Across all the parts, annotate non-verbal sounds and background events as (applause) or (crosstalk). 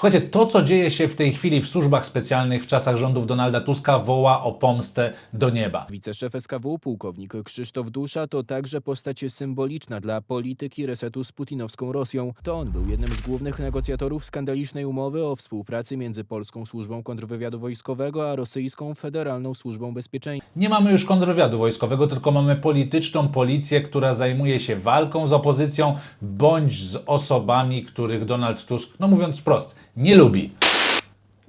Słuchajcie, to co dzieje się w tej chwili w służbach specjalnych w czasach rządów Donalda Tuska woła o pomstę do nieba. Wiceszef SKW, pułkownik Krzysztof Dusza, to także postać symboliczna dla polityki resetu z putinowską Rosją. To on był jednym z głównych negocjatorów skandalicznej umowy o współpracy między Polską Służbą Kontrwywiadu Wojskowego a Rosyjską Federalną Służbą Bezpieczeństwa. Nie mamy już kontrwywiadu wojskowego, tylko mamy polityczną policję, która zajmuje się walką z opozycją bądź z osobami, których Donald Tusk, no mówiąc wprost, nie lubi.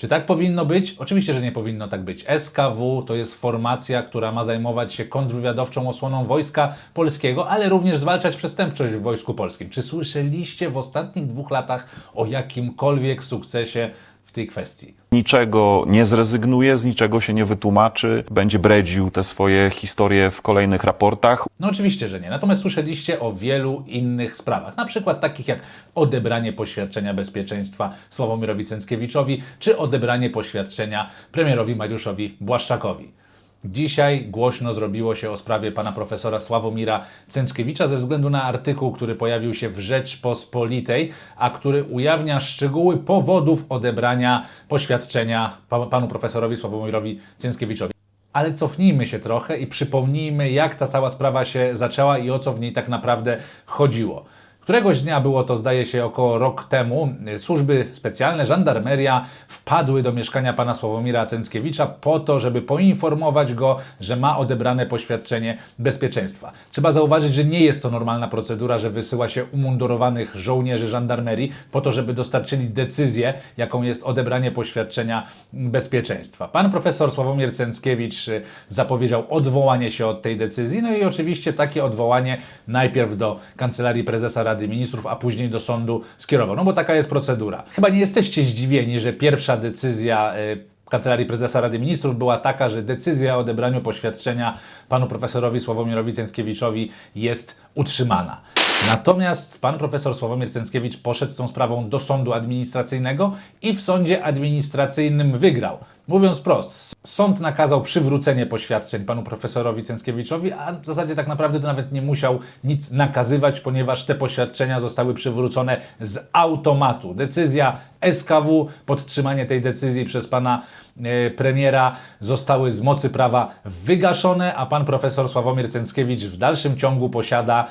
Czy tak powinno być? Oczywiście, że nie powinno tak być. SKW to jest formacja, która ma zajmować się kontrwywiadowczą osłoną wojska polskiego, ale również zwalczać przestępczość w wojsku polskim. Czy słyszeliście w ostatnich dwóch latach o jakimkolwiek sukcesie w tej kwestii? niczego nie zrezygnuje, z niczego się nie wytłumaczy, będzie bredził te swoje historie w kolejnych raportach. No oczywiście, że nie. Natomiast słyszeliście o wielu innych sprawach, na przykład takich jak odebranie poświadczenia bezpieczeństwa Sławomirowi Cęckiewiczowi, czy odebranie poświadczenia premierowi Mariuszowi Błaszczakowi. Dzisiaj głośno zrobiło się o sprawie pana profesora Sławomira Cęckiewicza ze względu na artykuł, który pojawił się w Rzeczpospolitej, a który ujawnia szczegóły powodów odebrania poświadczenia pa- panu profesorowi Sławomirowi Cęckiewiczowi. Ale cofnijmy się trochę i przypomnijmy, jak ta cała sprawa się zaczęła i o co w niej tak naprawdę chodziło. Któregoś dnia było to, zdaje się, około rok temu, służby specjalne, żandarmeria wpadły do mieszkania pana Sławomira Cęckiewicza po to, żeby poinformować go, że ma odebrane poświadczenie bezpieczeństwa. Trzeba zauważyć, że nie jest to normalna procedura, że wysyła się umundurowanych żołnierzy żandarmerii po to, żeby dostarczyli decyzję, jaką jest odebranie poświadczenia bezpieczeństwa. Pan profesor Sławomir Cęckiewicz y, zapowiedział odwołanie się od tej decyzji, no i oczywiście takie odwołanie najpierw do Kancelarii Prezesa Rady Ministrów, a później do sądu skierował. No bo taka jest procedura. Chyba nie jesteście zdziwieni, że pierwsza decyzja y, Kancelarii Prezesa Rady Ministrów była taka, że decyzja o odebraniu poświadczenia panu profesorowi Sławomirowi Cęckiewiczowi jest utrzymana. Natomiast pan profesor Sławomir Cęckiewicz poszedł z tą sprawą do sądu administracyjnego i w sądzie administracyjnym wygrał. Mówiąc prost, sąd nakazał przywrócenie poświadczeń panu profesorowi Cęckiewiczowi, a w zasadzie tak naprawdę to nawet nie musiał nic nakazywać, ponieważ te poświadczenia zostały przywrócone z automatu. Decyzja SKW, podtrzymanie tej decyzji przez pana e, premiera zostały z mocy prawa wygaszone, a pan profesor Sławomir Cęckiewicz w dalszym ciągu posiada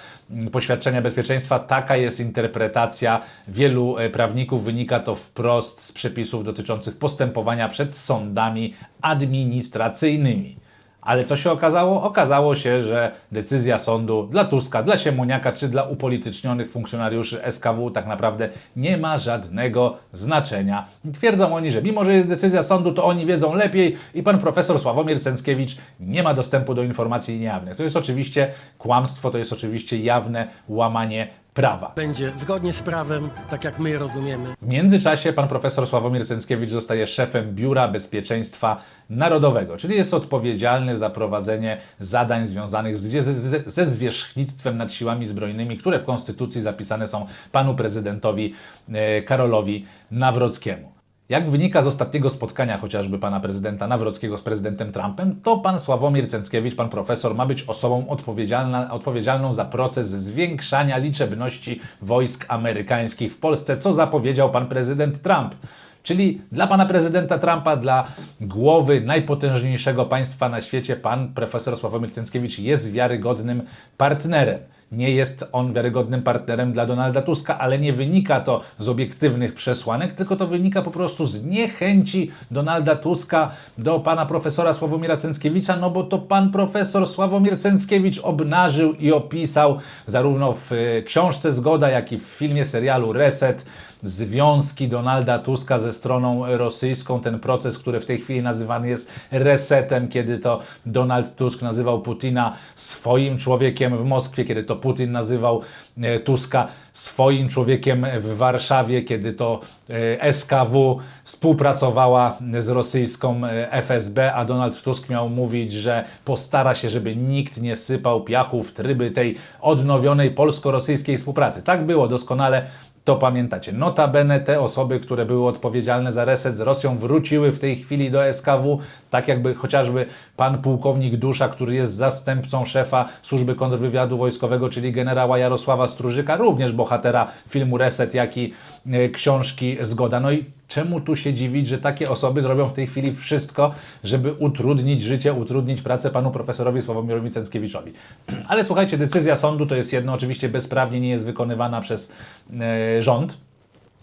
poświadczenia bezpieczeństwa. Taka jest interpretacja wielu e, prawników. Wynika to wprost z przepisów dotyczących postępowania przed sądami administracyjnymi. Ale co się okazało? Okazało się, że decyzja sądu dla Tuska, dla Siemoniaka czy dla upolitycznionych funkcjonariuszy SKW tak naprawdę nie ma żadnego znaczenia. Twierdzą oni, że mimo, że jest decyzja sądu, to oni wiedzą lepiej i pan profesor Sławomir Cęckiewicz nie ma dostępu do informacji niejawnych. To jest oczywiście kłamstwo, to jest oczywiście jawne łamanie prawa. będzie zgodnie z prawem, tak jak my je rozumiemy. W międzyczasie pan profesor Sławomir Cęckiewicz zostaje szefem Biura Bezpieczeństwa Narodowego, czyli jest odpowiedzialny za prowadzenie zadań związanych z, z, ze zwierzchnictwem nad siłami zbrojnymi, które w Konstytucji zapisane są panu prezydentowi e, Karolowi Nawrockiemu. Jak wynika z ostatniego spotkania chociażby pana prezydenta Nawrockiego z prezydentem Trumpem, to pan Sławomir Cęckiewicz, pan profesor, ma być osobą odpowiedzialną za proces zwiększania liczebności wojsk amerykańskich w Polsce, co zapowiedział pan prezydent Trump. Czyli dla pana prezydenta Trumpa, dla głowy najpotężniejszego państwa na świecie, pan profesor Sławomir Cęckiewicz jest wiarygodnym partnerem. Nie jest on wiarygodnym partnerem dla Donalda Tuska, ale nie wynika to z obiektywnych przesłanek, tylko to wynika po prostu z niechęci Donalda Tuska do pana profesora Sławomira Cęckiewicza, no bo to pan profesor Sławomir Cęckiewicz obnażył i opisał zarówno w e, książce Zgoda, jak i w filmie serialu Reset związki Donalda Tuska ze stroną rosyjską, ten proces, który w tej chwili nazywany jest resetem, kiedy to Donald Tusk nazywał Putina swoim człowiekiem w Moskwie, kiedy to Putin nazywał e, Tuska swoim człowiekiem w Warszawie, kiedy to e, SKW współpracowała z rosyjską e, FSB, a Donald Tusk miał mówić, że postara się, żeby nikt nie sypał piachu w tryby tej odnowionej polsko-rosyjskiej współpracy. Tak było doskonale to pamiętacie. Notabene te osoby, które były odpowiedzialne za reset z Rosją, wróciły w tej chwili do SKW, tak jakby chociażby pan pułkownik Dusza, który jest zastępcą szefa służby kontrwywiadu wojskowego, czyli generała Jarosława Strużyka, również bohatera filmu Reset, jak i e, książki Zgoda. No i Czemu tu się dziwić, że takie osoby zrobią w tej chwili wszystko, żeby utrudnić życie, utrudnić pracę panu profesorowi Sławomirowi Cęckiewiczowi? (clears throat) Ale słuchajcie, decyzja sądu to jest jedno, oczywiście bezprawnie nie jest wykonywana przez e, rząd.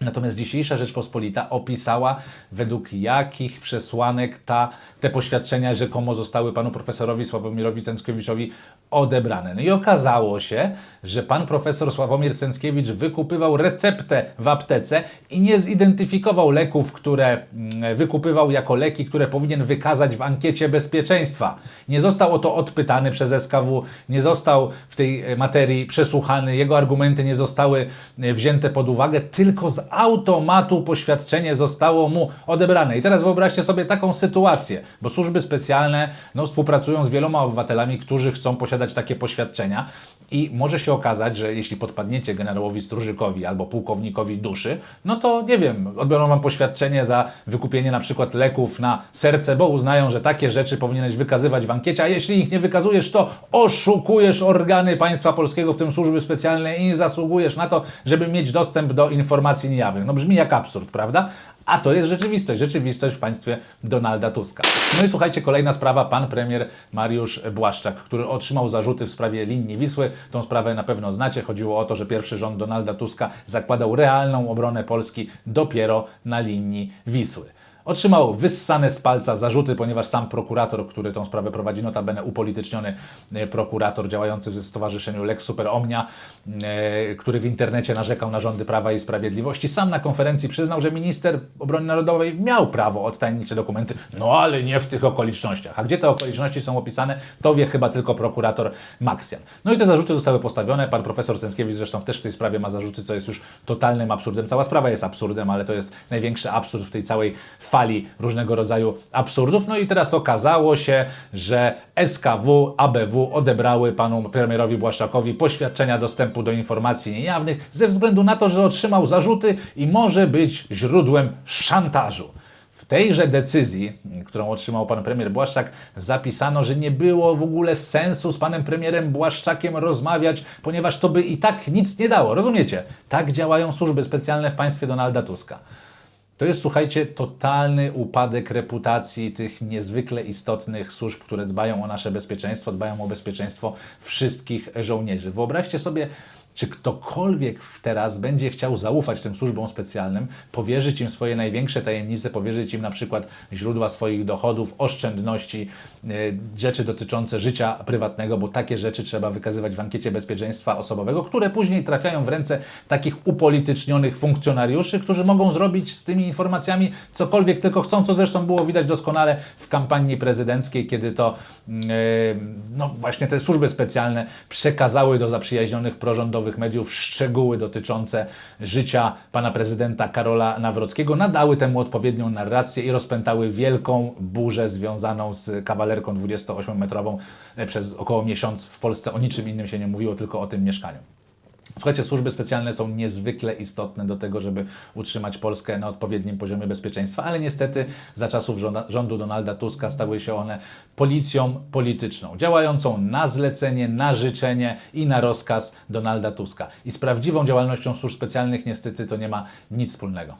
Natomiast dzisiejsza Rzeczpospolita opisała, według jakich przesłanek ta, te poświadczenia rzekomo zostały panu profesorowi Sławomirowi Cęckiewiczowi odebrane. No i okazało się, że pan profesor Sławomir Cęckiewicz wykupywał receptę w aptece i nie zidentyfikował leków, które mm, wykupywał jako leki, które powinien wykazać w ankiecie bezpieczeństwa. Nie został o to odpytany przez SKW, nie został w tej materii przesłuchany, jego argumenty nie zostały e, wzięte pod uwagę, tylko z automatu poświadczenie zostało mu odebrane. I teraz wyobraźcie sobie taką sytuację, bo służby specjalne no, współpracują z wieloma obywatelami, którzy chcą posiadać takie poświadczenia i może się okazać, że jeśli podpadniecie generałowi Stróżykowi albo pułkownikowi duszy, no to nie wiem, odbiorą wam poświadczenie za wykupienie na przykład leków na serce, bo uznają, że takie rzeczy powinieneś wykazywać w ankiecie, a jeśli ich nie wykazujesz, to oszukujesz organy państwa polskiego, w tym służby specjalne i nie zasługujesz na to, żeby mieć dostęp do informacji niejawnych. No brzmi jak absurd, prawda? A to jest rzeczywistość, rzeczywistość w państwie Donalda Tuska. No i słuchajcie, kolejna sprawa, pan premier Mariusz Błaszczak, który otrzymał zarzuty w sprawie linii Wisły. Tą sprawę na pewno znacie. Chodziło o to, że pierwszy rząd Donalda Tuska zakładał realną obronę Polski dopiero na linii Wisły. Otrzymał wyssane z palca zarzuty, ponieważ sam prokurator, który tą sprawę prowadzi, notabene upolityczniony e, prokurator działający w stowarzyszeniu Lex Super Omnia, e, który w internecie narzekał na rządy Prawa i Sprawiedliwości, sam na konferencji przyznał, że minister obrony narodowej miał prawo odtajnić te dokumenty, no ale nie w tych okolicznościach. A gdzie te okoliczności są opisane, to wie chyba tylko prokurator Maksjan. No i te zarzuty zostały postawione. Pan profesor Sęckiewicz zresztą też w tej sprawie ma zarzuty, co jest już totalnym absurdem. Cała sprawa jest absurdem, ale to jest największy absurd w tej całej fali różnego rodzaju absurdów. No i teraz okazało się, że SKW, ABW odebrały panu premierowi Błaszczakowi poświadczenia dostępu do informacji niejawnych ze względu na to, że otrzymał zarzuty i może być źródłem szantażu. W tejże decyzji, którą otrzymał pan premier Błaszczak, zapisano, że nie było w ogóle sensu z panem premierem Błaszczakiem rozmawiać, ponieważ to by i tak nic nie dało. Rozumiecie? Tak działają służby specjalne w państwie Donalda Tuska. To jest, słuchajcie, totalny upadek reputacji tych niezwykle istotnych służb, które dbają o nasze bezpieczeństwo, dbają o bezpieczeństwo wszystkich żołnierzy. Wyobraźcie sobie, czy ktokolwiek teraz będzie chciał zaufać tym służbom specjalnym, powierzyć im swoje największe tajemnice, powierzyć im na przykład źródła swoich dochodów, oszczędności, e, rzeczy dotyczące życia prywatnego, bo takie rzeczy trzeba wykazywać w ankiecie bezpieczeństwa osobowego, które później trafiają w ręce takich upolitycznionych funkcjonariuszy, którzy mogą zrobić z tymi informacjami cokolwiek tylko chcą, co zresztą było widać doskonale w kampanii prezydenckiej, kiedy to mm, e, no właśnie te służby specjalne przekazały do zaprzyjaźnionych prorządowych mediów szczegóły dotyczące życia pana prezydenta Karola Nawrockiego, nadały temu odpowiednią narrację i rozpętały wielką burzę związaną z kawalerką 28-metrową e, przez około miesiąc w Polsce. O niczym innym się nie mówiło, tylko o tym mieszkaniu. Słuchajcie, służby specjalne są niezwykle istotne do tego, żeby utrzymać Polskę na odpowiednim poziomie bezpieczeństwa, ale niestety za czasów rządu Donalda Tuska stały się one policją polityczną, działającą na zlecenie, na życzenie i na rozkaz Donalda Tuska. I z prawdziwą działalnością służb specjalnych niestety to nie ma nic wspólnego.